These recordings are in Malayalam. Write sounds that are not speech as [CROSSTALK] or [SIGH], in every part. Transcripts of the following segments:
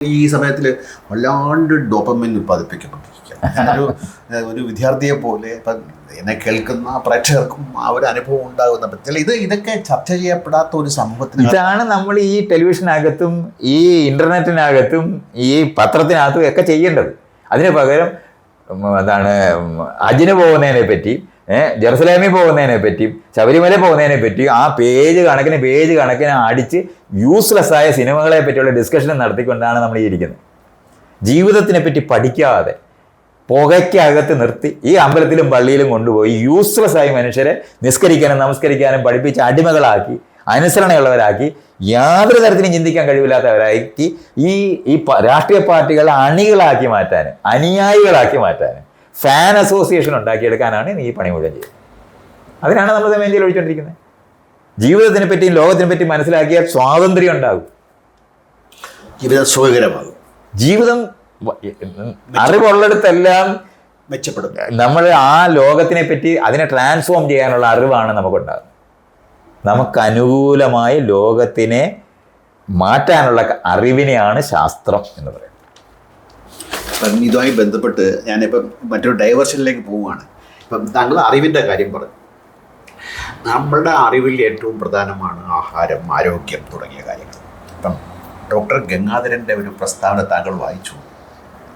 ഈ സമയത്തിൽ വല്ലാണ്ട് ഡോപ്പമിൻ ഉത്പാദിപ്പിക്കപ്പെട്ടിരിക്കുക ഒരു വിദ്യാർത്ഥിയെ പോലെ ഇപ്പം എന്നെ കേൾക്കുന്ന പ്രേക്ഷകർക്കും ആ ഒരു അനുഭവം ഉണ്ടാകുന്ന പറ്റില്ല. ഇത് ഇതൊക്കെ ചർച്ച ചെയ്യപ്പെടാത്ത ഒരു സമൂഹത്തിന് ഇതാണ് നമ്മൾ ഈ ടെലിവിഷനകത്തും ഈ ഇന്റർനെറ്റിനകത്തും ഈ പത്രത്തിനകത്തും ഒക്കെ ചെയ്യേണ്ടത്. അതിന് പകരം എന്താണ് അജിന് പോകുന്നതിനെ പറ്റി ഏഹ് ജെറുസലേമിൽ പോകുന്നതിനെ പറ്റി ശബരിമല പോകുന്നതിനെ പറ്റി ആ പേജ് കണക്കിന് പേജ് കണക്കിന് അടിച്ച് യൂസ്ലെസ് ആയ സിനിമകളെ പറ്റിയുള്ള ഡിസ്കഷൻ നടത്തിക്കൊണ്ടാണ് നമ്മൾ ഈ ഇരിക്കുന്നത്. ജീവിതത്തിനെ പറ്റി പഠിക്കാതെ പുകയ്ക്കകത്ത് നിർത്തി ഈ അമ്പലത്തിലും പള്ളിയിലും കൊണ്ടുപോയി യൂസ്ലെസ് ആയി മനുഷ്യരെ നിസ്കരിക്കാനും നമസ്കരിക്കാനും പഠിപ്പിച്ച് അടിമകളാക്കി അനുസരണയുള്ളവരാക്കി യാതൊരു തരത്തിലും ചിന്തിക്കാൻ കഴിവില്ലാത്തവരാക്കി ഈ ഈ രാഷ്ട്രീയ പാർട്ടികളെ അണികളാക്കി മാറ്റാനും അനുയായികളാക്കി മാറ്റാൻ ഫാൻ അസോസിയേഷൻ ഉണ്ടാക്കിയെടുക്കാനാണ് ഈ പണി മുഴുവൻ ചെയ്യുന്നത്. അതിനാണ് നമ്മൾ ദമയന്തിയിൽ ഒഴിച്ചുകൊണ്ടിരിക്കുന്നത് ജീവിതത്തിനെ പറ്റിയും ലോകത്തിനെ പറ്റിയും മനസ്സിലാക്കിയാൽ സ്വാതന്ത്ര്യം ഉണ്ടാകും. ജീവിതം സുഖകരമാകും. ജീവിതം അറിവുള്ളിടത്തെല്ലാം മെച്ചപ്പെടും. നമ്മൾ ആ ലോകത്തിനെ പറ്റി അതിനെ ട്രാൻസ്ഫോം ചെയ്യാനുള്ള അറിവാണ് നമുക്കുണ്ടാകുന്നത്. നമുക്ക് അനുകൂലമായി ലോകത്തിനെ മാറ്റാനുള്ള അറിവിനെയാണ് ശാസ്ത്രം എന്ന് പറയുന്നത്. അപ്പം ഇതുമായി ബന്ധപ്പെട്ട് ഞാനിപ്പം മറ്റൊരു ഡൈവേർഷനിലേക്ക് പോവുകയാണ്. ഇപ്പം താങ്കൾ അറിവിന്റെ കാര്യം പറഞ്ഞു. നമ്മളുടെ അറിവിൽ ഏറ്റവും പ്രധാനമാണ് ആഹാരം ആരോഗ്യം തുടങ്ങിയ കാര്യങ്ങൾ. ഇപ്പം ഡോക്ടർ ഗംഗാധരന്റെ ഒരു പ്രസ്താവന താങ്കൾ വായിച്ചു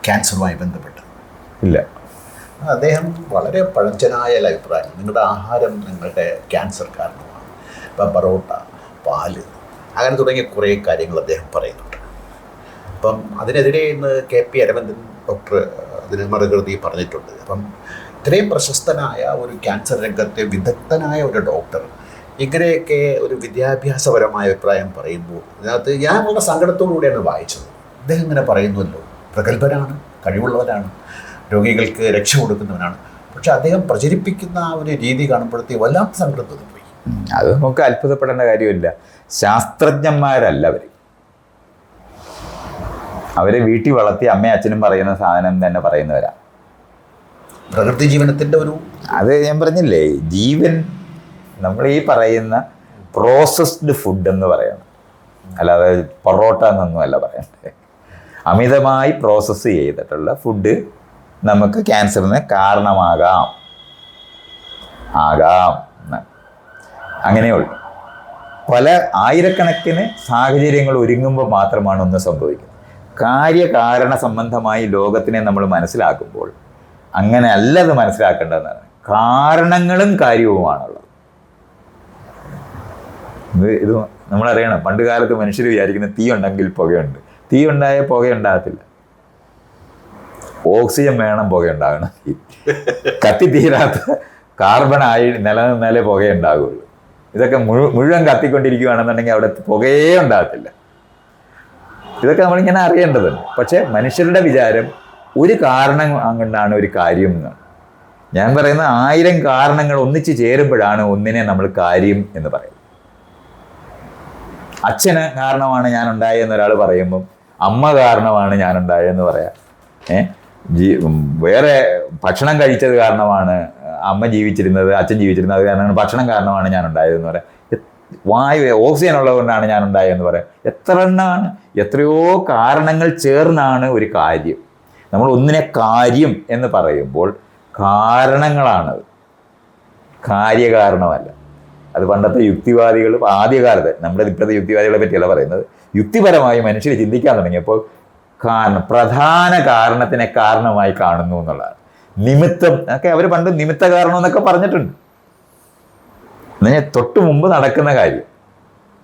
ക്യാൻസറുമായി ബന്ധപ്പെട്ട്. ഇല്ല. അദ്ദേഹം വളരെ പഴഞ്ചനായ അഭിപ്രായം. നിങ്ങളുടെ ആഹാരം നിങ്ങളുടെ ക്യാൻസർ കാരണമാണ്. ഇപ്പം പൊറോട്ട പാൽ അങ്ങനെ തുടങ്ങിയ കുറേ കാര്യങ്ങൾ അദ്ദേഹം പറയുന്നുണ്ട്. അപ്പം അതിനെതിരെ ഇന്ന് കെ പി അരവിന്ദൻ ഡോക്ടർ അതിന് മറുകൃതി പറഞ്ഞിട്ടുണ്ട്. അപ്പം ഇത്രയും പ്രശസ്തനായ ഒരു ക്യാൻസർ രംഗത്തെ വിദഗ്ധനായ ഒരു ഡോക്ടർ ഇങ്ങനെയൊക്കെ ഒരു വിദ്യാഭ്യാസപരമായ അഭിപ്രായം പറയുമ്പോൾ അതിനകത്ത് ഞാൻ വളരെ സങ്കടത്തോടുകൂടിയാണ് വായിച്ചത്. അദ്ദേഹം ഇങ്ങനെ പറയുന്നുവല്ലോ പ്രഗത്ഭനാണ് കഴിവുള്ളവരാണ് രോഗികൾക്ക് രക്ഷ കൊടുക്കുന്നവനാണ്. പക്ഷെ അദ്ദേഹം പ്രചരിപ്പിക്കുന്ന ആ ഒരു രീതി കാണുമ്പോഴത്തേക്ക് വല്ലാത്ത സങ്കടം തോന്നിപ്പോയി. അത് നമുക്ക് അത്ഭുതപ്പെടേണ്ട കാര്യമില്ല. ശാസ്ത്രജ്ഞന്മാരല്ല അവർ അവരെ വീട്ടിൽ വളർത്തി അമ്മയും അച്ഛനും പറയുന്ന സാധനം തന്നെ പറയുന്നവരാ. പ്രകൃതി ജീവനത്തിന്റെ ഒരു അത് ഞാൻ പറഞ്ഞില്ലേ ജീവൻ നമ്മൾ ഈ പറയുന്ന പ്രോസസ്ഡ് ഫുഡ് എന്ന് പറയണം അല്ലാതെ പൊറോട്ട എന്നൊന്നുമല്ല പറയണ്ടേ. അമിതമായി പ്രോസസ്സ് ചെയ്തിട്ടുള്ള ഫുഡ് നമുക്ക് ക്യാൻസറിന് കാരണമാകാം. ആകാം. അങ്ങനെയുള്ളൂ പല ആയിരക്കണക്കിന് സാഹചര്യങ്ങൾ ഒരുങ്ങുമ്പോൾ മാത്രമാണ് ഒന്ന് സംഭവിക്കുന്നത്. കാര്യകാരണ സംബന്ധമായി ലോകത്തിനെ നമ്മൾ മനസ്സിലാക്കുമ്പോൾ അങ്ങനെ അല്ല അത് മനസ്സിലാക്കേണ്ടതെന്നാണ്. കാരണങ്ങളും കാര്യവുമാണുള്ളത്. ഇത് നമ്മളറിയണം. പണ്ട് കാലത്ത് മനുഷ്യർ വിചാരിക്കുന്ന തീ ഉണ്ടെങ്കിൽ പുകയുണ്ട്. തീ ഉണ്ടായ പുക ഉണ്ടാകത്തില്ല ഓക്സിജൻ വേണം പുക ഉണ്ടാകണം കത്തിത്തീരാത്ത കാർബൺ ആയി നിലനിന്നാലേ പുക ഉണ്ടാകുള്ളൂ ഇതൊക്കെ മുഴു മുഴുവൻ കത്തിക്കൊണ്ടിരിക്കുകയാണെന്നുണ്ടെങ്കിൽ അവിടെ പുകയേ ഉണ്ടാകത്തില്ല. ഇതൊക്കെ നമ്മളിങ്ങനെ അറിയേണ്ടതുണ്ട് പക്ഷേ മനുഷ്യരുടെ വിചാരം ഒരു കാരണം കൊണ്ടാണ് ഒരു കാര്യം എന്ന്. ഞാൻ പറയുന്ന ആയിരം കാരണങ്ങൾ ഒന്നിച്ച് ചേരുമ്പോഴാണ് ഒന്നിനെ നമ്മൾ കാര്യം എന്ന് പറയുന്നത്. അച്ഛന് കാരണമാണ് ഞാൻ ഉണ്ടായെന്ന് ഒരാൾ പറയുമ്പം അമ്മ കാരണമാണ് ഞാൻ ഉണ്ടായതെന്ന് പറയാം. ഏ? ജീ വേറെ ഭക്ഷണം കഴിച്ചത് കാരണമാണ് അമ്മ ജീവിച്ചിരുന്നത് അച്ഛൻ ജീവിച്ചിരുന്നത് അത് കാരണമാണ് ഭക്ഷണം കാരണമാണ് ഞാൻ ഉണ്ടായതെന്ന് പറയാം. വായു ഓക്സിജൻ ഉള്ളതുകൊണ്ടാണ് ഞാൻ ഉണ്ടായതെന്ന് പറയാം. എത്ര എണ്ണമാണ് എത്രയോ കാരണങ്ങൾ ചേർന്നാണ് ഒരു കാര്യം. നമ്മൾ ഒന്നിനെ കാര്യം എന്ന് പറയുമ്പോൾ കാരണങ്ങളാണത്. കാര്യകാരണമല്ല. അത് പണ്ടത്തെ യുക്തിവാദികൾ ആദ്യകാലത്ത് നമ്മുടെ ഇപ്പോഴത്തെ യുക്തിവാദികളെ പറ്റിയല്ല പറയുന്നത്. യുക്തിപരമായി മനുഷ്യർ ചിന്തിക്കാൻ തുടങ്ങിയപ്പോൾ കാരണം പ്രധാന കാരണത്തിനെ കാരണമായി കാണുന്നു എന്നുള്ളതാണ്. നിമിത്തം ഒക്കെ അവർ പണ്ട് നിമിത്ത കാരണം എന്നൊക്കെ പറഞ്ഞിട്ടുണ്ട്. അതിന് തൊട്ട് മുമ്പ് നടക്കുന്ന കാര്യം.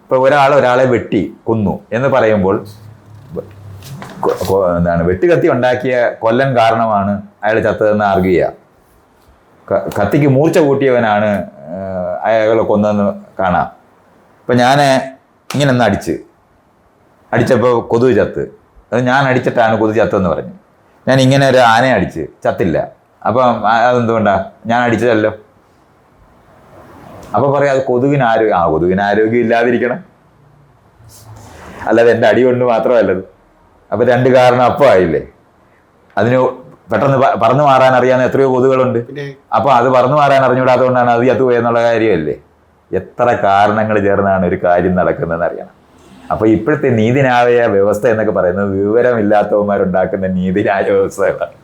ഇപ്പൊ ഒരാൾ ഒരാളെ വെട്ടി കൊന്നു എന്ന് പറയുമ്പോൾ എന്താണ് വെട്ടുകത്തി ഉണ്ടാക്കിയ കൊല്ലൻ കാരണമാണ് അയാൾ ചത്തതെന്ന് ആർഗ്യ കത്തിക്ക് മൂർച്ച കൂട്ടിയവനാണ് അയാളെ കൊന്നതെന്ന് കാണാം. ഇപ്പം ഞാൻ ഇങ്ങനെ ഒന്ന് അടിച്ച്. അടിച്ചപ്പോൾ കൊതുക് ചത്ത്. അത് ഞാൻ അടിച്ചിട്ടാണ് കൊതു ചത്തെന്ന് പറഞ്ഞു. ഞാൻ ഇങ്ങനെ ഒരു ആനയെ അടിച്ച്. ചത്തില്ല. അപ്പം അതെന്തുകൊണ്ടാണ് ഞാൻ അടിച്ചതല്ലോ. അപ്പൊ പറയാം അത് കൊതുകിന് ആരോഗ്യം ആ കൊതുകിന് ആരോഗ്യം ഇല്ലാതിരിക്കണം. അല്ലാതെ എന്റെ അടി കൊണ്ട് മാത്രമല്ലത് അപ്പൊ രണ്ട് കാരണം അപ്പം ആയില്ലേ? അതിന് പെട്ടെന്ന് പറന്നു മാറാൻ അറിയാവുന്ന എത്രയോ കൊതുകളുണ്ട്. അപ്പൊ അത് പറന്നു മാറാൻ അറിഞ്ഞുകൂടാത്തതുകൊണ്ടാണ് അത് ചത്തുപോയെന്നുള്ള കാര്യമല്ലേ? എത്ര കാരണങ്ങൾ ചേർന്നാണ് ഒരു കാര്യം നടക്കുന്നതെന്ന് അറിയണം. അപ്പൊ ഇപ്പോഴത്തെ നീതിന്യായ വ്യവസ്ഥ എന്നൊക്കെ പറയുന്നത് വിവരമില്ലാത്തവന്മാരുണ്ടാക്കുന്ന നീതിന്യായ വ്യവസ്ഥകളാണ്.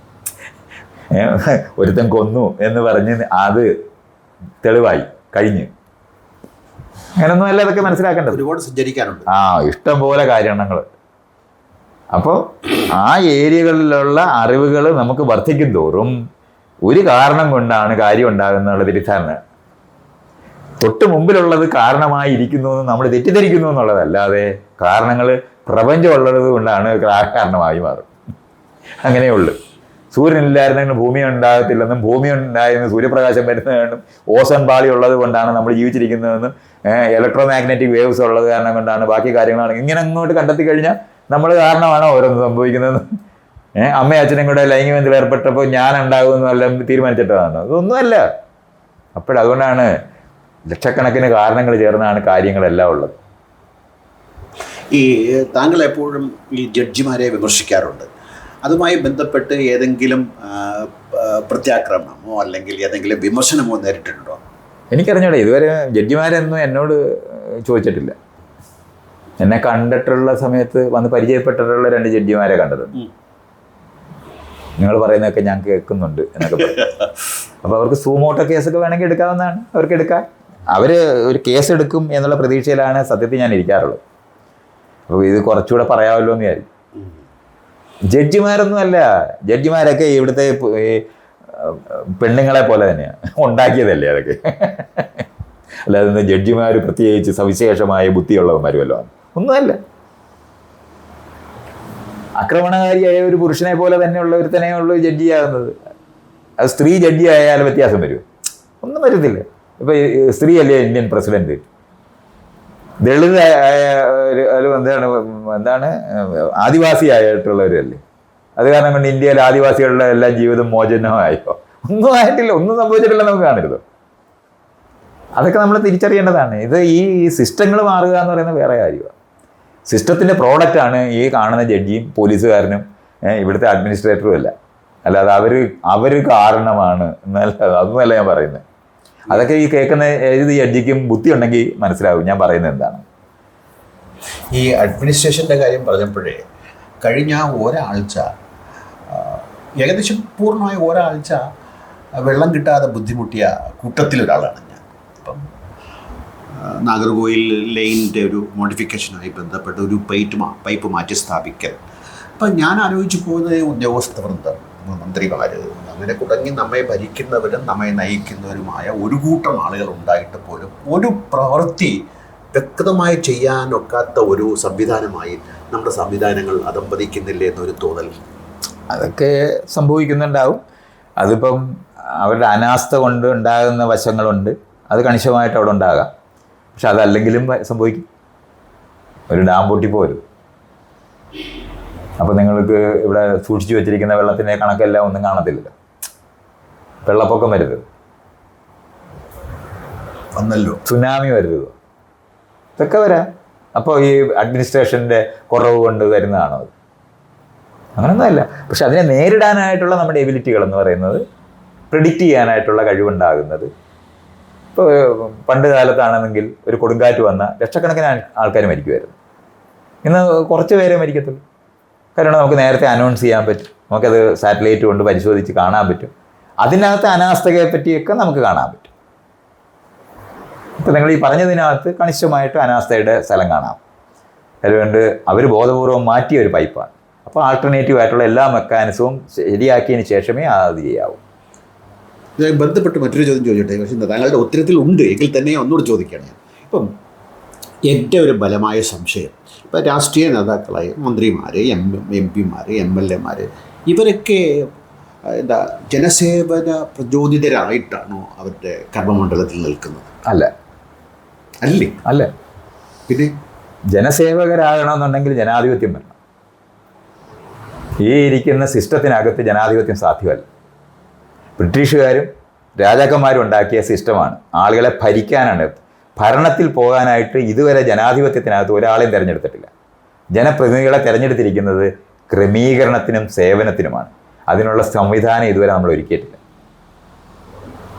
ഒരുത്തൻ കൊന്നു എന്ന് പറഞ്ഞ് അത് തെളിവായി. കഴിഞ്ഞ്. അങ്ങനൊന്നും അല്ല ഇതൊക്കെ മനസ്സിലാക്കേണ്ടത്. ഒരുപാട് സഞ്ചരിക്കാനുണ്ട്. ആ ഇഷ്ടം പോലെ കാര്യങ്ങൾ. അപ്പോൾ ആ ഏരിയകളിലുള്ള അറിവുകൾ നമുക്ക് വർദ്ധിക്കും തോറും ഒരു കാരണം കൊണ്ടാണ് കാര്യം ഉണ്ടാകുന്നുള്ള തിരിച്ചാരണ തൊട്ട് മുമ്പിലുള്ളത് കാരണമായി ഇരിക്കുന്നു എന്ന് നമ്മൾ തെറ്റിദ്ധരിക്കുന്നു എന്നുള്ളതല്ലാതെ കാരണങ്ങൾ പ്രപഞ്ചമുള്ളത് കൊണ്ടാണ് കാരണമായി മാറും. അങ്ങനെയുള്ളു സൂര്യനില്ലായിരുന്നെങ്കിൽ ഭൂമി ഉണ്ടാകത്തില്ലെന്നും ഭൂമി ഉണ്ടായിരുന്നു സൂര്യപ്രകാശം വരുന്നതുകൊണ്ടും ഓസോൺ പാളി ഉള്ളത് കൊണ്ടാണ് നമ്മൾ ജീവിച്ചിരിക്കുന്നതെന്നും ഇലക്ട്രോ മാഗ്നറ്റിക് വേവ്സ് ഉള്ളത് കാരണം കൊണ്ടാണ് ബാക്കി കാര്യങ്ങളാണ്. ഇങ്ങനെ അങ്ങോട്ട് കണ്ടെത്തി കഴിഞ്ഞാൽ നമ്മൾ കാരണമാണ് ഓരോന്ന് സംഭവിക്കുന്നത് ഏഹ് അമ്മയും അച്ഛനും കൂടെ ലൈംഗിക ബന്ധത്തിൽ ഏർപ്പെട്ടപ്പോൾ ഞാൻ ഉണ്ടാകുമെന്ന് വല്ലതും തീരുമാനിച്ചിട്ടതാണ്? അതൊന്നുമല്ല അപ്പോഴതുകൊണ്ടാണ് ലക്ഷക്കണക്കിന് കാരണങ്ങൾ ചേർന്നാണ് കാര്യങ്ങളെല്ലാം ഉള്ളത്. ഈ താങ്കൾ എപ്പോഴും ഈ ജഡ്ജിമാരെ വിമർശിക്കാറുണ്ട്. അതുമായി ബന്ധപ്പെട്ട് ഏതെങ്കിലും പ്രത്യാക്രമണമോ അല്ലെങ്കിൽ ഏതെങ്കിലും വിമർശനമോ നേരിട്ടിട്ടുണ്ടോ? എനിക്കറിഞ്ഞൂടെ ഇതുവരെ ജഡ്ജിമാരൊന്നും എന്നോട് ചോദിച്ചിട്ടില്ല. എന്നെ കണ്ടിട്ടുള്ള സമയത്ത് വന്ന് പരിചയപ്പെട്ടിട്ടുള്ള രണ്ട് ജഡ്ജിമാരെ കണ്ടിട്ടുണ്ട്. ഉം. നിങ്ങൾ പറയുന്നതൊക്കെ ഞാൻ കേൾക്കുന്നുണ്ട് എന്നൊക്കെ പറയും. [LAUGHS] അപ്പോൾ അവർക്ക് സൂമോട്ടോ കേസൊക്കെ വേണമെങ്കിൽ എടുക്കാവുന്നതാണ് അവർക്ക് എടുക്കാം അവർ ഒരു കേസ് എടുക്കും എന്നുള്ള പ്രതീക്ഷയിലാണ് സത്യത്തിൽ ഞാൻ ഇരിക്കാറുള്ളത്. അപ്പോൾ ഇത് കുറച്ചുകൂടെ പറയാമല്ലോ എന്ന് വിചാരിക്കും. ജഡ്ജിമാരൊന്നും അല്ല ജഡ്ജിമാരൊക്കെ ഇവിടുത്തെ പെണ്ണുങ്ങളെ പോലെ തന്നെയാണ് ഉണ്ടാക്കിയതല്ലേ അതൊക്കെ. അല്ലാതെ ജഡ്ജിമാർ പ്രത്യേകിച്ച് സവിശേഷമായ ബുദ്ധിയുള്ളവന്മാരുമല്ലോ. ഒന്നുമല്ല. ആക്രമണകാരിയായ ഒരു പുരുഷനെ പോലെ തന്നെയുള്ള ഒരുത്തനെ ഉള്ളൂ ജഡ്ജിയാകുന്നത്. അത് സ്ത്രീ ജഡ്ജി ആയാൽ വ്യത്യാസം വരുമോ ഒന്നും വരത്തില്ല. ഇപ്പം സ്ത്രീയല്ലേ സ്ത്രീ അല്ലേ ഇന്ത്യൻ പ്രസിഡന്റ്? ദളിത് എന്താണ് എന്താണ് ആദിവാസിയായിട്ടുള്ളവരല്ലേ? അത് കാരണം കൊണ്ട് ഇന്ത്യയിലെ ആദിവാസികളുടെ എല്ലാ ജീവിതം മോചനമായോ? ഒന്നും ആയിട്ടില്ല ഒന്നും സംഭവിച്ചിട്ടില്ല നമുക്ക് കാണരുത്. അതൊക്കെ നമ്മൾ തിരിച്ചറിയേണ്ടതാണ്. ഇത് ഈ സിസ്റ്റങ്ങൾ മാറുക എന്ന് പറയുന്നത് വേറെ കാര്യമാണ്. സിസ്റ്റത്തിന്റെ പ്രോഡക്റ്റാണ് ഈ കാണുന്ന ജഡ്ജിയും പോലീസുകാരനും ഇവിടുത്തെ അഡ്മിനിസ്ട്രേറ്ററും അല്ല. അല്ലാതെ അവർ അവർ കാരണമാണ് എന്നല്ല അതൊന്നുമല്ല ഞാൻ പറയുന്നത്. അതൊക്കെ ഈ കേൾക്കുന്ന ഏത് ജഡ്ജിക്കും ബുദ്ധി ഉണ്ടെങ്കിൽ മനസ്സിലാവും ഞാൻ പറയുന്നത് എന്താണ്. ഈ അഡ്മിനിസ്ട്രേഷന്റെ കാര്യം പറഞ്ഞപ്പോഴേ കഴിഞ്ഞ ഒരാഴ്ച ഏകദേശം പൂർണമായ ഒരാഴ്ച വെള്ളം കിട്ടാതെ ബുദ്ധിമുട്ടിയ കൂട്ടത്തിലൊരാളാണ് ഞാൻ. അപ്പം ആ, നാഗർകോയിൽ ലൈനിന്റെ ഒരു മോഡിഫിക്കേഷനുമായി ബന്ധപ്പെട്ട് ഒരു പൈറ്റ് പൈപ്പ് മാറ്റി സ്ഥാപിക്കൽ. അപ്പം ഞാൻ ആലോചിച്ച് പോകുന്നത് ഉദ്യോഗസ്ഥ വൃന്ദം മന്ത്രിമാർ അങ്ങനെ തുടങ്ങി നമ്മെ ഭരിക്കുന്നവരും നമ്മെ നയിക്കുന്നവരുമായ ഒരു കൂട്ടം ആളുകൾ ഉണ്ടായിട്ട് പോലും ഒരു പ്രവൃത്തി വ്യക്തമായി ചെയ്യാനൊക്കാത്ത ഒരു സംവിധാനമായി നമ്മുടെ സംവിധാനങ്ങൾ അതമ്പതിക്കുന്നില്ലേ എന്നൊരു തോന്നൽ. അതൊക്കെ സംഭവിക്കുന്നുണ്ടാവും. അതിപ്പം അവരുടെ അനാസ്ഥ കൊണ്ട് ഉണ്ടാകുന്ന വശങ്ങളുണ്ട്. അത് കണിശമായിട്ട് അവിടെ ഉണ്ടാകാം. പക്ഷെ അതല്ലെങ്കിലും സംഭവിക്കും. ഒരു ഡാം പൊട്ടിപ്പോരും അപ്പോൾ നിങ്ങൾക്ക് ഇവിടെ സൂക്ഷിച്ചു വെച്ചിരിക്കുന്ന വെള്ളത്തിന്റെ കണക്കെല്ലാം ഒന്നും കാണത്തില്ല. വെള്ളപ്പൊക്കം വരരുത്. വന്നല്ലോ. സുനാമി വരരുത്. ഇതൊക്കെ വരാം. അപ്പോൾ ഈ അഡ്മിനിസ്ട്രേഷന്റെ കുറവ് കൊണ്ട് വരുന്നതാണോ അത്? അങ്ങനൊന്നുമല്ല പക്ഷെ അതിനെ നേരിടാനായിട്ടുള്ള നമ്മുടെ എബിലിറ്റികൾ എന്ന് പറയുന്നത് പ്രിഡിക്റ്റ് ചെയ്യാനായിട്ടുള്ള കഴിവുണ്ടാകുന്നത്. ഇപ്പോൾ പണ്ട് കാലത്താണെന്നെങ്കിൽ ഒരു കൊടുങ്കാറ്റ് വന്ന ലക്ഷക്കണക്കിന് ആൾക്കാർ മരിക്കുമായിരുന്നു ഇന്ന് കുറച്ച് പേരെ മരിക്കത്തുള്ളൂ. കാരണം നമുക്ക് നേരത്തെ അനൗൺസ് ചെയ്യാൻ പറ്റും. നമുക്കത് സാറ്റലൈറ്റ് കൊണ്ട് പരിശോധിച്ച് കാണാൻ പറ്റും. അതിനകത്ത് അനാസ്ഥകയെ പറ്റിയൊക്കെ നമുക്ക് കാണാൻ പറ്റും. ഇപ്പം നിങ്ങൾ ഈ പറഞ്ഞതിനകത്ത് കണിശമായിട്ട് അനാസ്ഥയുടെ സ്ഥലം കാണാം. അതുകൊണ്ട് അവർ ബോധപൂർവം മാറ്റിയ ഒരു പൈപ്പാണ് അപ്പോൾ ആൾട്ടർനേറ്റീവ് ആയിട്ടുള്ള എല്ലാ മെക്കാനിസവും ശരിയാക്കിയതിന് ശേഷമേ അത് ചെയ്യാവൂ. ബന്ധപ്പെട്ട് മറ്റൊരു ചോദ്യം ചോദിച്ചോട്ടെ പക്ഷേ താങ്കളുടെ ഉത്തരത്തിൽ ഉണ്ട്. എങ്കിൽ തന്നെ ഒന്നുകൂടി ചോദിക്കുകയാണ് ഞാൻ. ഇപ്പം എന്റെ ഒരു ബലമായ സംശയം. ഇപ്പം രാഷ്ട്രീയ നേതാക്കളായ മന്ത്രിമാർ എം എം പിമാർ എം എൽ എമാർ ഇവരൊക്കെ എന്താ ജനസേവന പ്രചോദിതരായിട്ടാണോ അവരുടെ കർമ്മമണ്ഡലത്തിൽ നിൽക്കുന്നത്? അല്ല. അല്ലേ? അല്ല. പിന്നെ? ജനസേവകരാകണമെന്നുണ്ടെങ്കിൽ ജനാധിപത്യം വരണം ഈ ഇരിക്കുന്ന സിസ്റ്റത്തിനകത്ത് ജനാധിപത്യം സാധ്യമല്ല. ബ്രിട്ടീഷുകാരും രാജാക്കന്മാരും ഉണ്ടാക്കിയ സിസ്റ്റമാണ് ആളുകളെ ഭരിക്കാനാണ് ഭരണത്തിൽ പോകാനായിട്ട് ഇതുവരെ ജനാധിപത്യത്തിനകത്ത് ഒരാളെയും തിരഞ്ഞെടുത്തിട്ടില്ല. ജനപ്രതിനിധികളെ തിരഞ്ഞെടുത്തിരിക്കുന്നത് ക്രമീകരണത്തിനും സേവനത്തിനുമാണ്. അതിനുള്ള സംവിധാനം ഇതുവരെ നമ്മൾ ഒരുക്കിയിട്ടില്ല.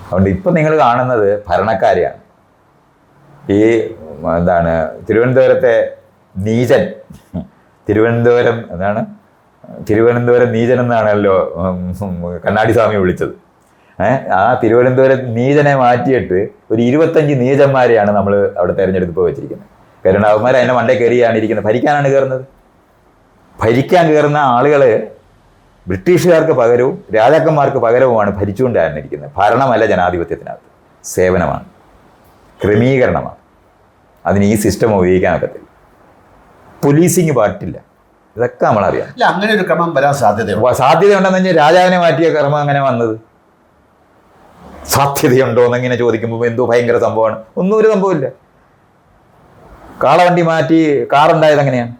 അതുകൊണ്ട് ഇപ്പം നിങ്ങൾ കാണുന്നത് ഭരണക്കാരെയാണ്. ഈ എന്താണ് തിരുവനന്തപുരത്തെ നീചൻ തിരുവനന്തപുരം എന്താണ് തിരുവനന്തപുരം നീചൻ എന്നാണല്ലോ കണ്ണാടി സ്വാമി വിളിച്ചത്. ആ തിരുവനന്തപുരം നീചനെ മാറ്റിയിട്ട് ഒരു ഇരുപത്തഞ്ച് നീചന്മാരെയാണ് നമ്മൾ അവിടെ തെരഞ്ഞെടുപ്പ് വെച്ചിരിക്കുന്നത്. കാരണം അവന്മാർ അതിന്റെ മണ്ടേ കയറിയാണ് ഇരിക്കുന്നത്. ഭരിക്കാനാണ് കയറുന്നത്. ഭരിക്കാൻ കയറുന്ന ആളുകൾ ബ്രിട്ടീഷുകാർക്ക് പകരവും രാജാക്കന്മാർക്ക് പകരവുമാണ് ഭരിച്ചുകൊണ്ടാണ് ഇരിക്കുന്നത്. ഭരണമല്ല ജനാധിപത്യത്തിനകത്ത്. സേവനമാണ്. ക്രമീകരണമാണ്. അതിന് ഈ സിസ്റ്റം ഉപയോഗിക്കാൻ പറ്റത്തില്ല പോലീസിങ് പാട്ടില്ല ഇതൊക്കെ നമ്മളറിയാം അങ്ങനെ ഒരു ക്രമം വരാൻ സാധ്യത സാധ്യത ഉണ്ടെന്ന് വെച്ചാൽ രാജാവിനെ മാറ്റിയ ക്രമം അങ്ങനെ വന്നത്. സാധ്യതയുണ്ടോ എന്നിങ്ങനെ ചോദിക്കുമ്പോൾ എന്തോ ഭയങ്കര സംഭവമാണ്. ഒന്നും ഒരു സംഭവമില്ല. കാളവണ്ടി മാറ്റി കാറുണ്ടായത് എങ്ങനെയാണ്?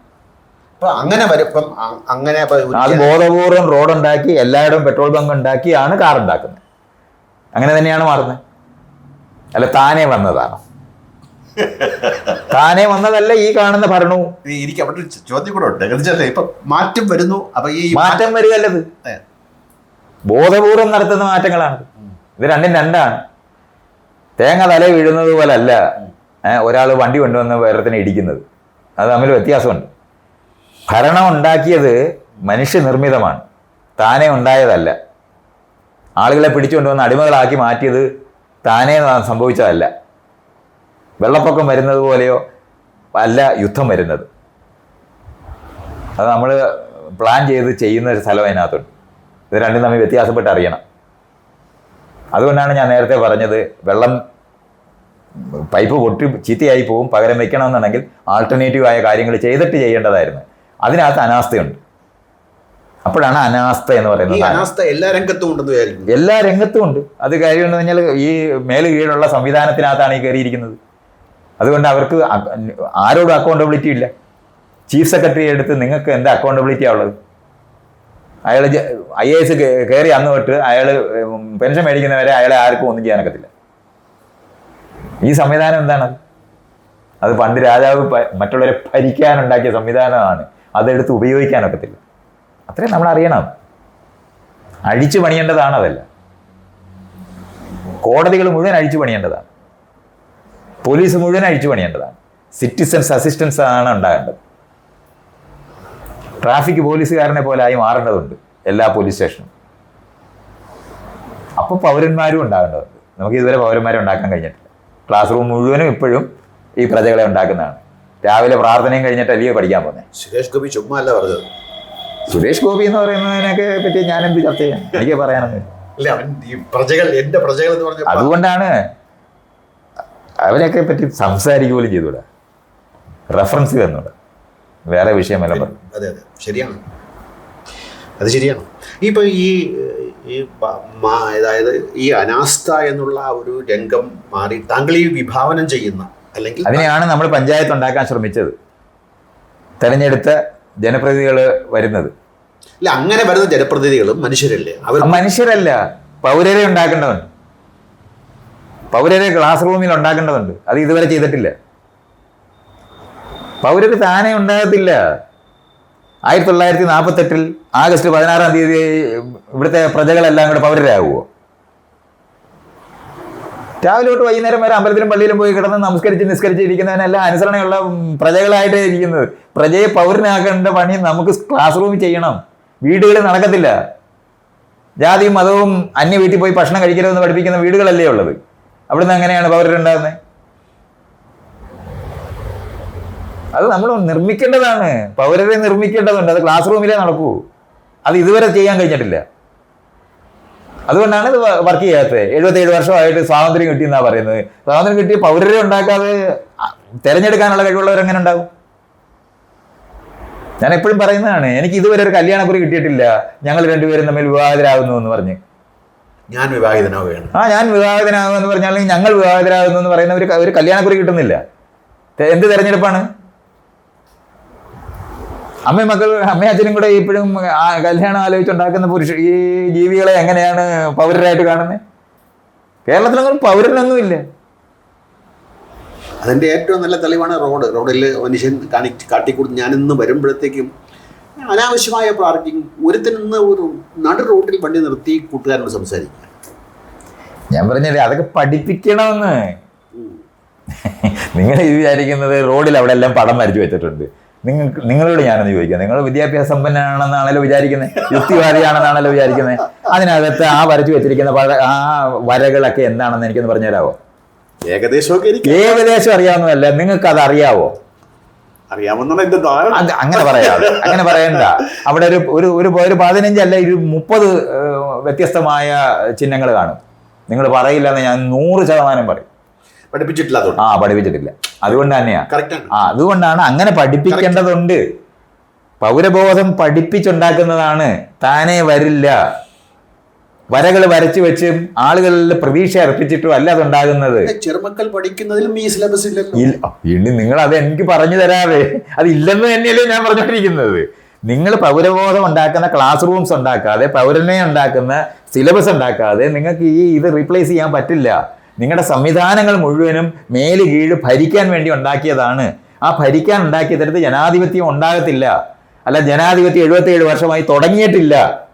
അങ്ങനെ വരുമ്പം അങ്ങനെ അത് ബോധപൂർവം റോഡുണ്ടാക്കി എല്ലായിടവും പെട്രോൾ ബങ്ക് ഉണ്ടാക്കിയാണ് കാർ ഉണ്ടാക്കുന്നത്. അങ്ങനെ തന്നെയാണ് മാറുന്നത്. അല്ല താനേ വന്നതാണ്. താനേ വന്നതല്ല ഈ കാണുന്ന ഭരണവും. എനിക്ക് അവിടെ ഒരു ചോദ്യം കൂടെ ഉണ്ട്. എന്ന് ഇപ്പൊ മാറ്റം വരുന്നു. അപ്പൊ ഈ മാറ്റം വരികല്ലത് ബോധപൂർവം നടത്തുന്ന മാറ്റങ്ങളാണ് ഇത് രണ്ടും രണ്ടാണ്. തേങ്ങ തല വീഴുന്നത് പോലെ അല്ല ഒരാൾ വണ്ടി കൊണ്ടുവന്ന് വേറത്തിന് ഇടിക്കുന്നത്. അത് തമ്മിൽ വ്യത്യാസമുണ്ട്. ഭരണം ഉണ്ടാക്കിയത് മനുഷ്യനിർമ്മിതമാണ് താനെ ഉണ്ടായതല്ല. ആളുകളെ പിടിച്ചുകൊണ്ടുവന്ന് അടിമകളാക്കി മാറ്റിയത് താനേ സംഭവിച്ചതല്ല. വെള്ളപ്പൊക്കം വരുന്നത് പോലെയോ അല്ല യുദ്ധം വരുന്നത്. അത് നമ്മൾ പ്ലാൻ ചെയ്ത് ചെയ്യുന്ന ഒരു സ്ഥലം അതിനകത്തുണ്ട്. ഇത് രണ്ടും തമ്മിൽ വ്യത്യാസപ്പെട്ട് അറിയണം. അതുകൊണ്ടാണ് ഞാൻ നേരത്തെ പറഞ്ഞത് വെള്ളം പൈപ്പ് പൊട്ടി ചീത്തയായി പോകും പകരം വെക്കണമെന്നുണ്ടെങ്കിൽ ആൾട്ടർനേറ്റീവ് ആയ കാര്യങ്ങൾ ചെയ്തിട്ട് ചെയ്യേണ്ടതായിരുന്നു. അതിനകത്ത് അനാസ്ഥയുണ്ട്. അപ്പോഴാണ് അനാസ്ഥ എന്ന് പറയുന്നത്. അനാസ്ഥ എല്ലാ രംഗത്തും ഉണ്ടെന്ന് വിചാരിക്കുന്നു. എല്ലാ രംഗത്തും ഉണ്ട്. അത് കാര്യം എന്ന് പറഞ്ഞാൽ ഈ മേൽ കീഴുള്ള സംവിധാനത്തിനകത്താണ് ഈ കയറിയിരിക്കുന്നത്. അതുകൊണ്ട് അവർക്ക് ആരോടും അക്കൗണ്ടബിലിറ്റി ഇല്ല. ചീഫ് സെക്രട്ടറി എടുത്ത് നിങ്ങൾക്ക് എന്താ അക്കൗണ്ടബിലിറ്റിയാണ് ഉള്ളത്? അയാൾ ഐ എ എസ് കയറി അന്ന് തൊട്ട് അയാൾ പെൻഷൻ മേടിക്കുന്നവരെ അയാളെ ആർക്കും ഒന്നും ചെയ്യാനൊക്കത്തില്ല ഈ സംവിധാനം എന്താണ്? അത് പണ്ട് രാജാവ് മറ്റുള്ളവരെ ഭരിക്കാനുണ്ടാക്കിയ സംവിധാനമാണ്. അതെടുത്ത് ഉപയോഗിക്കാനൊക്കത്തില്ല അത്രയും നമ്മൾ അറിയണം. അഴിച്ചു പണിയേണ്ടതാണ് അതല്ല. കോടതികൾ മുഴുവൻ അഴിച്ചു പണിയേണ്ടതാണ്. പോലീസ് മുഴുവൻ അഴിച്ചു പണിയേണ്ടതാണ്. സിറ്റിസൻസ് അസിസ്റ്റൻസ് ആണ് ഉണ്ടാകേണ്ടത്. ട്രാഫിക് പോലീസുകാരനെ പോലെ ആയി മാറേണ്ടതുണ്ട് എല്ലാ പോലീസ് സ്റ്റേഷനും. അപ്പോൾ പൗരന്മാരും ഉണ്ടാകേണ്ടതുണ്ട്. നമുക്ക് ഇതുവരെ പൗരന്മാരെ ഉണ്ടാക്കാൻ കഴിഞ്ഞിട്ടില്ല. ക്ലാസ് റൂം മുഴുവനും ഇപ്പോഴും ഈ പ്രജകളെ ഉണ്ടാക്കുന്നതാണ്. രാവിലെ പ്രാർത്ഥനയും കഴിഞ്ഞിട്ട് അല്ലയോ പഠിക്കാൻ പോകുന്നത് സുരേഷ് ഗോപി ചുമ്മാ അല്ല പറഞ്ഞത്. സുരേഷ് ഗോപി എന്ന് പറയുന്നതിനൊക്കെ പറ്റി ഞാൻ എന്ത് ചർച്ച ചെയ്യാം എനിക്ക് പറയാനൊന്നും അതുകൊണ്ടാണ് അവരെയൊക്കെ പറ്റി സംസാരിക്കുക പോലും ചെയ്തൂടാ റെഫറൻസ് തന്നൂടാ. വേറെ വിഷയമല്ല അതെ അതെ ശരിയാണ്. അത് ശരിയാണ്. ഇപ്പൊ ഈ ഈ അതായത് ഈ അനാസ്ഥ എന്നുള്ള ഒരു രംഗം മാറി താങ്കൾ ഈ വിഭാവനം ചെയ്യുന്ന അല്ലെങ്കിൽ അതിനെയാണ് നമ്മൾ പഞ്ചായത്ത് ഉണ്ടാക്കാൻ ശ്രമിച്ചത്. തെരഞ്ഞെടുത്ത ജനപ്രതിനിധികൾ വരുന്നത്. അല്ല അങ്ങനെ വരുന്ന ജനപ്രതിനിധികളും മനുഷ്യരല്ലേ? അവർ മനുഷ്യരല്ല. പൗരരെ ഉണ്ടാക്കേണ്ടതുണ്ട്. പൗരരെ ക്ലാസ് റൂമിൽ ഉണ്ടാക്കേണ്ടതുണ്ട്. അത് ഇതുവരെ ചെയ്തിട്ടില്ല. പൗരര് താനേ ഉണ്ടാകത്തില്ല. ആയിരത്തി തൊള്ളായിരത്തി നാൽപ്പത്തെട്ടിൽ ആഗസ്റ്റ് പതിനാറാം തീയതി ഇവിടുത്തെ പ്രജകളെല്ലാം കൂടെ പൗരരാകുമോ രാവിലെ തൊട്ട് വൈകുന്നേരം വരെ അമ്പലത്തിലും പള്ളിയിലും പോയി കിടന്ന് നമസ്കരിച്ച് നിസ്കരിച്ച് ഇരിക്കുന്നതിനെല്ലാം അനുസരണയുള്ള പ്രജകളായിട്ട് ഇരിക്കുന്നത്. പ്രജയെ പൗരനാക്കേണ്ട പണി നമുക്ക് ക്ലാസ് റൂമിൽ ചെയ്യണം. വീടുകളിൽ നടക്കത്തില്ല. ജാതിയും മതവും അന്യ വീട്ടിൽ പോയി ഭക്ഷണം കഴിക്കരുതെന്ന് പഠിപ്പിക്കുന്ന വീടുകളല്ലേ ഉള്ളത്? അവിടുന്ന് എങ്ങനെയാണ് പൗരരുണ്ടാകുന്നത്? അത് നമ്മൾ നിർമ്മിക്കേണ്ടതാണ്. പൗരരെ നിർമ്മിക്കേണ്ടതുണ്ട്. അത് ക്ലാസ് റൂമിലേ നടക്കൂ. അത് ഇതുവരെ ചെയ്യാൻ കഴിഞ്ഞിട്ടില്ല. അതുകൊണ്ടാണ് ഇത് വർക്ക് ചെയ്യാത്തത്. എഴുപത്തേഴ് വർഷമായിട്ട് സ്വാതന്ത്ര്യം കിട്ടിയെന്നാണ് പറയുന്നത്. സ്വാതന്ത്ര്യം കിട്ടിയ പൗരരെ ഉണ്ടാക്കാതെ തെരഞ്ഞെടുക്കാനുള്ള കഴിവുള്ളവർ എങ്ങനെ ഉണ്ടാവും? ഞാൻ എപ്പോഴും പറയുന്നതാണ് എനിക്ക് ഇതുവരെ ഒരു കല്യാണക്കുറി കിട്ടിയിട്ടില്ല. ഞങ്ങൾ രണ്ടുപേരും തമ്മിൽ വിവാഹിതരാകുന്നു എന്ന് പറഞ്ഞ്. ഞാൻ വിവാഹിതനാവുകയാണ്. ആ ഞാൻ വിവാഹിതനാകുമെന്ന് പറഞ്ഞാൽ ഞങ്ങൾ വിവാഹിതരാകുന്നു എന്ന് പറയുന്ന ഒരു കല്യാണക്കുറി കിട്ടുന്നില്ല. എന്ത് തെരഞ്ഞെടുപ്പാണ്? അമ്മയും മക്കൾ അമ്മയും അച്ഛനും കൂടെ ഇപ്പോഴും കല്യാണം ആലോചിച്ചുണ്ടാക്കുന്ന പുരുഷ ഈ ജീവികളെ എങ്ങനെയാണ് പൗരരായിട്ട് കാണുന്നത് കേരളത്തിലൊന്നും പൗരനൊന്നുമില്ല. അതിന്റെ ഏറ്റവും നല്ല തെളിവാണ് റോഡ്. റോഡിൽ മനുഷ്യൻ കാണി കാട്ടിക്കൂടി ഞാൻ ഇന്ന് വരുമ്പോഴത്തേക്കും അനാവശ്യമായ പാർക്കിംഗ് ഒരുത്തിനിന്ന് ഒരു നടു റോഡിൽ വണ്ടി നിർത്തി കൂട്ടുകാരനോട് സംസാരിക്കുക. ഞാൻ പറഞ്ഞത് അതൊക്കെ പഠിപ്പിക്കണമെന്ന്. നിങ്ങൾ വിചാരിക്കുന്നത് റോഡിൽ അവിടെ എല്ലാം പടം വരച്ചു വെച്ചിട്ടുണ്ട്. നിങ്ങൾക്ക് നിങ്ങളോട് ഞാനൊന്ന് ചോദിക്കാം. നിങ്ങൾ വിദ്യാഭ്യാസ സമ്പന്നനാണെന്നാണല്ലോ വിചാരിക്കുന്നത്. യുക്തിവാദിയാണെന്നാണല്ലോ വിചാരിക്കുന്നത്. അതിനകത്ത് ആ വരച്ചു വെച്ചിരിക്കുന്ന പഴ- ആ വരകളൊക്കെ എന്താണെന്ന് എനിക്കൊന്ന് പറഞ്ഞുതരാവോ? ഏകദേശമൊക്കെ എനിക്ക് ഏകദേശം അറിയാവുന്നതല്ല. നിങ്ങൾക്ക് അത് അറിയാവോ അറിയാമെന്നാണ് എന്റെ ധാരണ. അത് അങ്ങനെ പറയാം അങ്ങനെ പറയണ്ട. അവിടെ ഒരു ഒരു ഒരു ഒരു പതിനഞ്ചല്ല ഒരു മുപ്പത് വ്യത്യസ്തമായ ചിഹ്നങ്ങൾ കാണും. നിങ്ങൾ പറയില്ലെന്ന് ഞാൻ നൂറ് ശതമാനം പറയും. പഠിപ്പിച്ചിട്ടില്ല ആ പഠിപ്പിച്ചിട്ടില്ല. അതുകൊണ്ട് തന്നെയാ ആ അതുകൊണ്ടാണ് അങ്ങനെ പഠിപ്പിക്കേണ്ടതുണ്ട്. പൗരബോധം പഠിപ്പിച്ചുണ്ടാക്കുന്നതാണ്. താനെ വരില്ല. വരകൾ വരച്ചു വെച്ചും ആളുകളിൽ പ്രതീക്ഷ അർപ്പിച്ചിട്ടും അല്ല അതുണ്ടാകുന്നത്. ചെറുമക്കൾ പഠിക്കുന്നതിലും ഈ സിലബസ് ഇല്ല ഇനി നിങ്ങൾ അത് എനിക്ക് പറഞ്ഞു തരാതെ അത് ഇല്ലെന്ന് തന്നെയല്ലേ ഞാൻ പറഞ്ഞുകൊണ്ടിരിക്കുന്നത്. നിങ്ങൾ പൗരബോധം ഉണ്ടാക്കുന്ന ക്ലാസ് റൂംസ് ഉണ്ടാക്കാതെ പൗരനെ ഉണ്ടാക്കുന്ന സിലബസ് ഉണ്ടാക്കാതെ നിങ്ങൾക്ക് ഈ ഇത് റീപ്ലേസ് ചെയ്യാൻ പറ്റില്ല. നിങ്ങളുടെ സംവിധാനങ്ങൾ മുഴുവനും മേൽ കീഴ് ഭരിക്കാൻ വേണ്ടി ഉണ്ടാക്കിയതാണ്. ആ ഭരിക്കാൻ ഉണ്ടാക്കിയ തരത്തിൽ ജനാധിപത്യം ഉണ്ടാകത്തില്ല. അല്ല ജനാധിപത്യം എഴുപത്തിയേഴ് വർഷമായി തുടങ്ങിയിട്ടില്ല.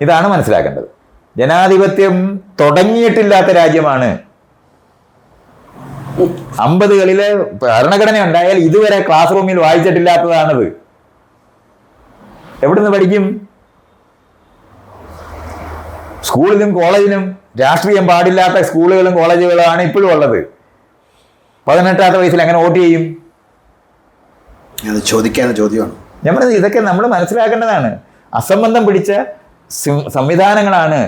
ഇതാണ് മനസ്സിലാക്കേണ്ടത്. ജനാധിപത്യം തുടങ്ങിയിട്ടില്ലാത്ത രാജ്യമാണ്. അമ്പതുകളിലെ ഭരണഘടന ഉണ്ടായാൽ ഇതുവരെ ക്ലാസ് റൂമിൽ വായിച്ചിട്ടില്ലാത്തതാണത്. എവിടുന്ന് പഠിക്കും? സ്കൂളിലും കോളേജിലും രാഷ്ട്രീയം പാടില്ലാത്ത സ്കൂളുകളും കോളേജുകളുമാണ് ഇപ്പോഴും ഉള്ളത്. പതിനെട്ടാമത്തെ വയസ്സിൽ അങ്ങനെ വോട്ട് ചെയ്യും? ചോദിക്കാൻ ചോദ്യമാണ്. ഞാൻ പറയുന്നത് ഇതൊക്കെ നമ്മൾ മനസ്സിലാക്കേണ്ടതാണ്. അസംബന്ധം പിടിച്ച സംവിധാനങ്ങളാണ്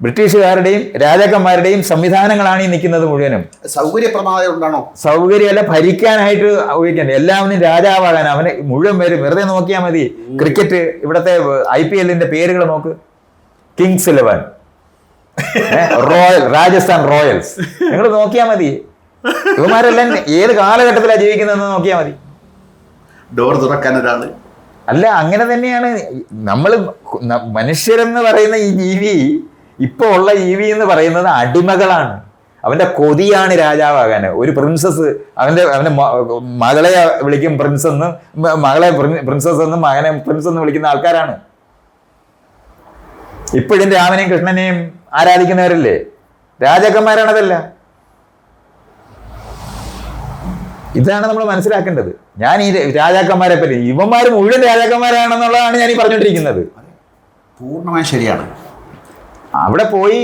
ബ്രിട്ടീഷുകാരുടെയും രാജാക്കന്മാരുടെയും സംവിധാനങ്ങളാണ് ഈ നിൽക്കുന്നത് മുഴുവനും. സൗകര്യപ്രദമായ ഉണ്ടാണോ സൗകര്യമല്ല ഭരിക്കാനായിട്ട് ഉപയോഗിക്കുന്നത് എല്ലാവരും രാജാവാകാൻ അവന് മുഴുവൻ പേര് വെറുതെ നോക്കിയാൽ മതി. ക്രിക്കറ്റ് ഇവിടുത്തെ ഐ പി എല്ലിന്റെ പേരുകൾ നോക്ക്. Kings eleven royal Rajasthan royals നിങ്ങൾ നോക്കിയാൽ മതി. ഇവന്മാരെല്ലാം ഏത് കാലഘട്ടത്തിലാണ് ജീവിക്കുന്നതെന്ന് നോക്കിയാൽ മതി. ഡോർ തുറക്കാൻ ഒരാൾ. അല്ല അങ്ങനെ തന്നെയാണ്. നമ്മൾ മനുഷ്യരെന്ന് പറയുന്ന ഈ ജീവി ഇപ്പോൾ ഉള്ള ജീവി എന്ന് പറയുന്നത് അടിമകളാണ്. അവന്റെ കൊതിയാണ് രാജാവാകാൻ ഒരു പ്രിൻസസ് അവന്റെ അവന്റെ മകളെ വിളിക്കും പ്രിൻസ് എന്ന് മകളെ പ്രിൻസസ് എന്നും മകനെ പ്രിൻസ് എന്ന് വിളിക്കുന്ന ആൾക്കാരാണ്. ഇപ്പോഴും രാമനെയും കൃഷ്ണനെയും ആരാധിക്കുന്നവരല്ലേ? രാജാക്കന്മാരാണതല്ല. ഇതാണ് നമ്മൾ മനസ്സിലാക്കേണ്ടത്. ഞാൻ ഈ രാജാക്കന്മാരെ പറ്റി ഇവന്മാർ മുഴുവൻ രാജാക്കന്മാരാണെന്നുള്ളതാണ് ഞാൻ ഈ പറഞ്ഞുകൊണ്ടിരിക്കുന്നത്. പൂർണമായും ശരിയാണ്. അവിടെ പോയി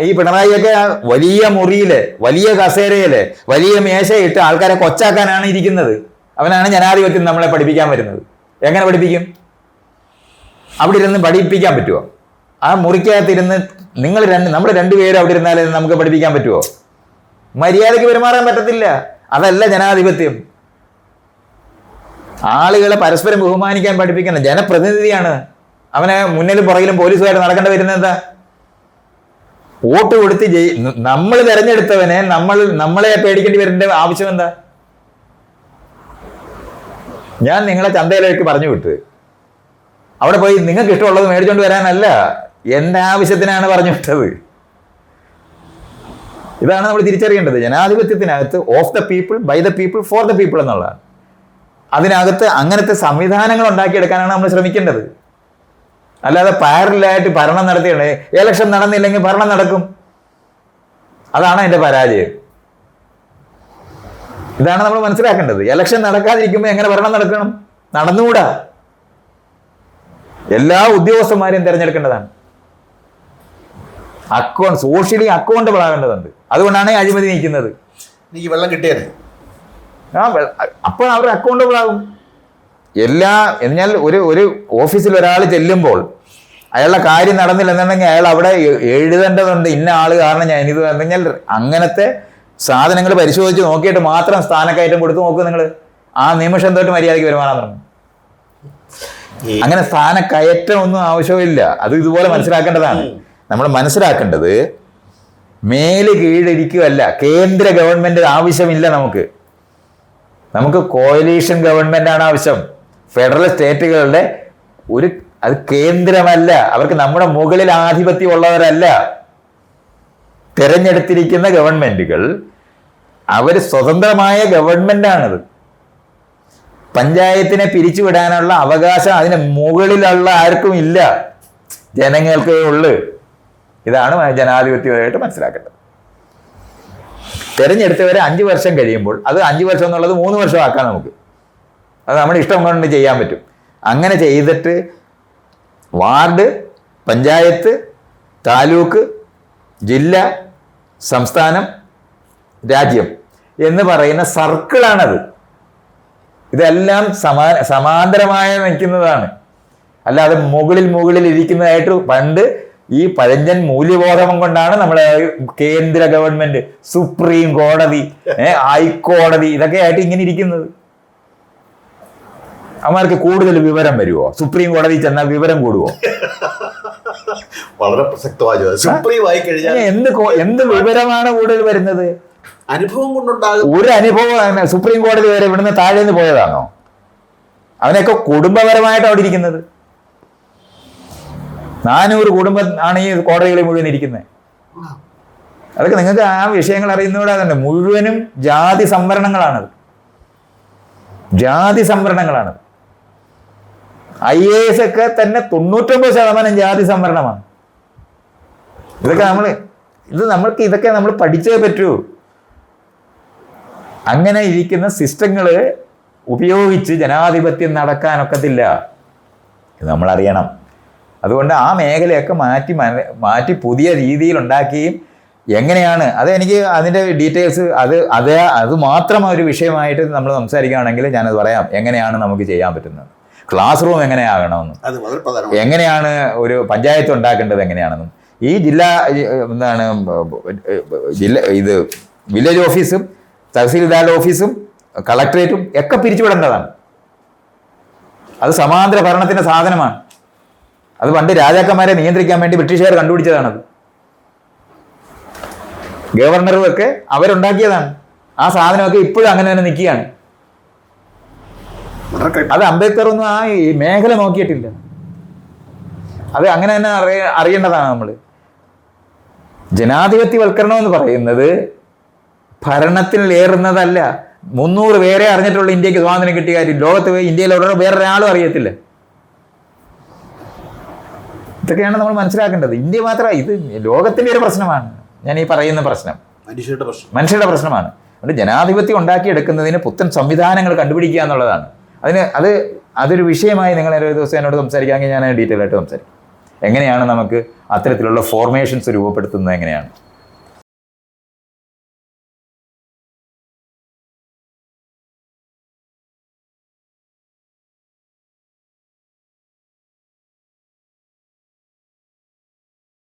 ഈ പിണറായിയൊക്കെ വലിയ മുറിയിൽ വലിയ കസേരയിൽ വലിയ മേശയിട്ട് ആൾക്കാരെ കൊച്ചാക്കാനാണ് ഇരിക്കുന്നത്. അവനാണ് ജനാധിപത്യം നമ്മളെ പഠിപ്പിക്കാൻ വരുന്നത്. എങ്ങനെ പഠിപ്പിക്കും? അവിടെ ഇരുന്ന് പഠിപ്പിക്കാൻ പറ്റുമോ ആ മുറിക്കകത്തിരുന്ന് നിങ്ങൾ രണ്ട് നമ്മൾ രണ്ടുപേരും അവിടെ ഇരുന്നാലേ നമുക്ക് പഠിപ്പിക്കാൻ പറ്റുമോ മര്യാദയ്ക്ക് പെരുമാറാൻ പറ്റത്തില്ല. അതല്ല ജനാധിപത്യം. ആളുകളെ പരസ്പരം ബഹുമാനിക്കാൻ പഠിപ്പിക്കണം ജനപ്രതിനിധിയാണ്. അവനെ മുന്നിലും പുറകിലും പോലീസുകാർ നടക്കേണ്ടി വരുന്നത് എന്താ? വോട്ട് കൊടുത്ത് ജയി നമ്മൾ തിരഞ്ഞെടുത്തവനെ നമ്മൾ നമ്മളെ പേടിക്കേണ്ടി വരേണ്ട ആവശ്യം എന്താ? ഞാൻ നിങ്ങളെ ചന്തയിലേക്ക് പറഞ്ഞു വിട്ടു. അവിടെ പോയി നിങ്ങൾക്ക് ഇഷ്ടമുള്ളത് മേടിച്ചോണ്ട് വരാനല്ല. എന്റെ ആവശ്യത്തിനാണ് പറഞ്ഞു വിട്ടത്? ഇതാണ് നമ്മൾ തിരിച്ചറിയേണ്ടത്. ജനാധിപത്യത്തിനകത്ത് of the people by the people for the people എന്നുള്ളതാണ്. അതിനകത്ത് അങ്ങനത്തെ സംവിധാനങ്ങൾ ഉണ്ടാക്കിയെടുക്കാനാണ് നമ്മൾ ശ്രമിക്കേണ്ടത്. അല്ലാതെ പാരലായിട്ട് ഭരണം നടത്തിയാണ് ഇലക്ഷൻ നടന്നില്ലെങ്കിൽ ഭരണം നടക്കും. അതാണ് എന്റെ പരാജയം. ഇതാണ് നമ്മൾ മനസ്സിലാക്കേണ്ടത്. ഇലക്ഷൻ നടക്കാതിരിക്കുമ്പോൾ എങ്ങനെ ഭരണം നടക്കണം? നടന്നുകൂടാ. എല്ലാ ഉദ്യോഗസ്ഥന്മാരെയും തിരഞ്ഞെടുക്കേണ്ടതാണ്. അക്കൗണ്ട് സോഷ്യലി അക്കൗണ്ടബിൾ ആകേണ്ടതുണ്ട്. അതുകൊണ്ടാണ് അഴിമതി നീക്കുന്നത്. എനിക്ക് വെള്ളം കിട്ടിയത് ആ അപ്പോൾ അവർ അക്കൗണ്ടബിൾ ആകും. എല്ലാ എന്നാൽ ഒരു ഒരു ഓഫീസിൽ ഒരാൾ ചെല്ലുമ്പോൾ അയാളുടെ കാര്യം നടന്നില്ല എന്നുണ്ടെങ്കിൽ അയാൾ അവിടെ എഴുതേണ്ടതുണ്ട്. ഇന്ന ആൾ കാരണം ഞാൻ ഇത് പറഞ്ഞാൽ അങ്ങനത്തെ സാധനങ്ങൾ പരിശോധിച്ച് നോക്കിയിട്ട് മാത്രം സ്ഥാനക്കയറ്റം കൊടുത്ത് നോക്കും നിങ്ങൾ ആ നിമിഷം തൊട്ട് മര്യാദയ്ക്ക് വരുമാനം തുടങ്ങും അങ്ങനെ സ്ഥാനക്കയറ്റം ഒന്നും ആവശ്യമില്ല. അത് ഇതുപോലെ മനസ്സിലാക്കേണ്ടതാണ്. നമ്മൾ മനസ്സിലാക്കേണ്ടത് മേൽ കീഴിരിക്കുകയല്ല കേന്ദ്ര ഗവൺമെന്റ് ആവശ്യമില്ല നമുക്ക്. നമുക്ക് കോയലീഷൻ ആണ് ആവശ്യം. ഫെഡറൽ സ്റ്റേറ്റുകളുടെ ഒരു അത് കേന്ദ്രമല്ല. അവർക്ക് നമ്മുടെ മുകളിൽ ആധിപത്യം ഉള്ളവരല്ല തിരഞ്ഞെടുത്തിരിക്കുന്ന ഗവൺമെന്റുകൾ അവർ സ്വതന്ത്രമായ ഗവൺമെന്റാണത് പഞ്ചായത്തിനെ പിരിച്ചുവിടാനുള്ള അവകാശം അതിന് മുകളിലുള്ള ആർക്കും ഇല്ല. ജനങ്ങൾക്കേ ഉള്ളു. ഇതാണ് ജനാധിപത്യമായിട്ട് മനസ്സിലാക്കേണ്ടത്. തെരഞ്ഞെടുത്തവരെ അഞ്ച് വർഷം കഴിയുമ്പോൾ അത് അഞ്ച് വർഷം എന്നുള്ളത് മൂന്ന് വർഷം ആക്കാം നമുക്ക്. അത് നമ്മുടെ ഇഷ്ടം കൊണ്ട് ചെയ്യാൻ പറ്റും. അങ്ങനെ ചെയ്തിട്ട് വാർഡ് പഞ്ചായത്ത് താലൂക്ക് ജില്ല സംസ്ഥാനം രാജ്യം എന്ന് പറയുന്ന സർക്കിളാണത്. ഇതെല്ലാം സമാ സമാന്തരമായി നിൽക്കുന്നതാണ്. അല്ലാതെ മുകളിൽ മുകളിൽ ഇരിക്കുന്നതായിട്ട് പണ്ട് ഈ പഴഞ്ചൻ മൂല്യബോധം കൊണ്ടാണ് നമ്മളെ കേന്ദ്ര ഗവൺമെന്റ് സുപ്രീം കോടതി ഹൈക്കോടതി ഇതൊക്കെ ആയിട്ട് ഇങ്ങനെ ഇരിക്കുന്നത്. അവന്മാർക്ക് കൂടുതൽ വിവരം വരുമോ സുപ്രീം കോടതി ചെന്നാൽ വിവരം കൂടുവോ? വളരെ പ്രസക്തമായ സുപ്രീം ആയി കഴിഞ്ഞാൽ എന്ത് എന്ത് വിവരമാണ് കൂടുതൽ വരുന്നത്? അനുഭവം കൊണ്ടുണ്ടാകും. ഒരു അനുഭവം സുപ്രീം കോടതി വരെ ഇവിടുന്ന് താഴെ നിന്ന് പോയതാണോ? അവനൊക്കെ കുടുംബപരമായിട്ട് അവിടെ ഇരിക്കുന്നത്. നാനൂറ് കുടുംബം ആണ് ഈ കോടതികളിൽ മുഴുവൻ ഇരിക്കുന്നത്. അതൊക്കെ നിങ്ങൾക്ക് ആ വിഷയങ്ങൾ അറിയുന്നതോടെ തന്നെ മുഴുവനും ജാതി സംവരണങ്ങളാണത്. ജാതി സംവരണങ്ങളാണ് ഐ എ എസ് ഒക്കെ തന്നെ തൊണ്ണൂറ്റൊമ്പത് ശതമാനം ജാതി സംവരണമാണ്. ഇതൊക്കെ നമ്മൾ ഇത് നമ്മൾക്ക് ഇതൊക്കെ നമ്മൾ പഠിച്ചേ പറ്റൂ. അങ്ങനെ ഇരിക്കുന്ന സിസ്റ്റങ്ങൾ ഉപയോഗിച്ച് ജനാധിപത്യം നടക്കാനൊക്കത്തില്ല. നമ്മൾ അറിയണം അതുകൊണ്ട് ആ മേഖലയൊക്കെ മാറ്റി മാറ്റി പുതിയ രീതിയിൽ ഉണ്ടാക്കുകയും എങ്ങനെയാണ്? അത് എനിക്ക് അതിന്റെ ഡീറ്റെയിൽസ് അത് അത് അത് മാത്രം ഒരു വിഷയമായിട്ട് നമ്മൾ സംസാരിക്കുകയാണെങ്കിൽ ഞാനത് പറയാം. എങ്ങനെയാണ് നമുക്ക് ചെയ്യാൻ പറ്റുന്നത്? ക്ലാസ് റൂം എങ്ങനെയാകണമെന്നും എങ്ങനെയാണ് ഒരു പഞ്ചായത്ത് ഉണ്ടാക്കേണ്ടത് എങ്ങനെയാണെന്നും. ഈ ജില്ലാ എന്താണ് ജില്ല ഇത് വില്ലേജ് ഓഫീസും തഹസീൽദാർ ഓഫീസും കളക്ടറേറ്റും ഒക്കെ പിരിച്ചുവിടേണ്ടതാണ്. അത് സമാന്തര ഭരണത്തിന്റെ സാധനമാണ്. അത് പണ്ട് രാജാക്കന്മാരെ നിയന്ത്രിക്കാൻ വേണ്ടി ബ്രിട്ടീഷുകാർ കണ്ടുപിടിച്ചതാണത്. ഗവർണറും ഒക്കെ അവരുണ്ടാക്കിയതാണ്. ആ സാധനമൊക്കെ ഇപ്പോഴും അങ്ങനെ തന്നെ നിൽക്കുകയാണ്. അത് അംബേദ്കർ ഒന്നും ആ ഈ മേഖല നോക്കിയിട്ടില്ല. അത് അങ്ങനെ തന്നെ അറിയ അറിയേണ്ടതാണ് നമ്മൾ ജനാധിപത്യവൽക്കരണം എന്ന് പറയുന്നത് ഭരണത്തിൽ ഏറുന്നതല്ല. മുന്നൂറ് പേരെ അറിഞ്ഞിട്ടുള്ള ഇന്ത്യയ്ക്ക് സ്വാതന്ത്ര്യം കിട്ടിയ കാര്യം. ലോകത്ത് ഇന്ത്യയിൽ വേറൊരാളും അറിയത്തില്ല. ഇതൊക്കെയാണ് നമ്മൾ മനസ്സിലാക്കേണ്ടത്. ഇന്ത്യ മാത്രമല്ല ഇത് ലോകത്തിന്റെ ഒരു പ്രശ്നമാണ്. ഞാൻ ഈ പറയുന്ന പ്രശ്നം. മനുഷ്യരുടെ പ്രശ്നം. മനുഷ്യരുടെ പ്രശ്നമാണ്. അതുകൊണ്ട് ജനാധിപത്യം ഉണ്ടാക്കിയെടുക്കുന്നതിന് പുത്തൻ സംവിധാനങ്ങൾ കണ്ടുപിടിക്കുക എന്നുള്ളതാണ്. അതിന് അത് അതൊരു വിഷയമായി നിങ്ങൾ ഒരു ദിവസം എന്നോട് സംസാരിക്കാമെങ്കിൽ ഞാൻ ഡീറ്റെയിൽ ആയിട്ട് സംസാരിക്കും. എങ്ങനെയാണ് നമുക്ക് അത്തരത്തിലുള്ള ഫോർമേഷൻസ് രൂപപ്പെടുത്തുന്നത് എങ്ങനെയാണ്?